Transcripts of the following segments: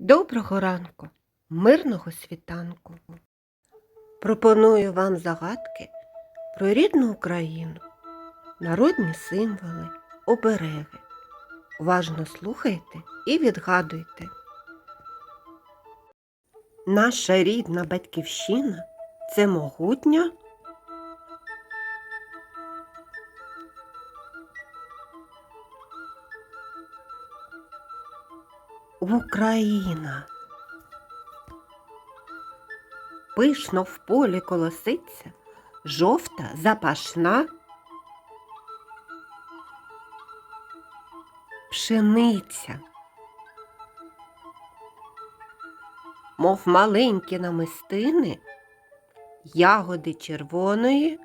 Доброго ранку, мирного світанку. Пропоную вам загадки про рідну Україну, народні символи, обереги. Уважно слухайте і відгадуйте. Наша рідна батьківщина це могутня Україна. Пишно в полі колоситься, жовта запашна пшениця. Мов маленькі намистини, ягоди червоної,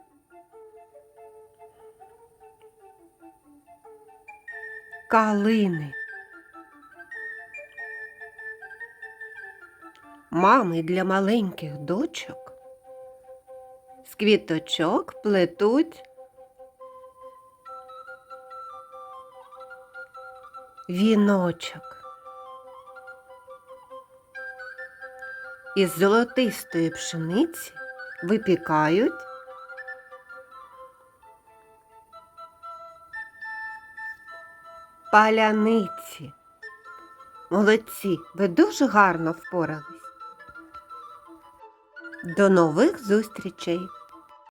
калини. Мами для маленьких дочок з квіточок плетуть віночок. Із золотистої пшениці випікають паляниці. Молодці, ви дуже гарно впорались. До нових зустрічей!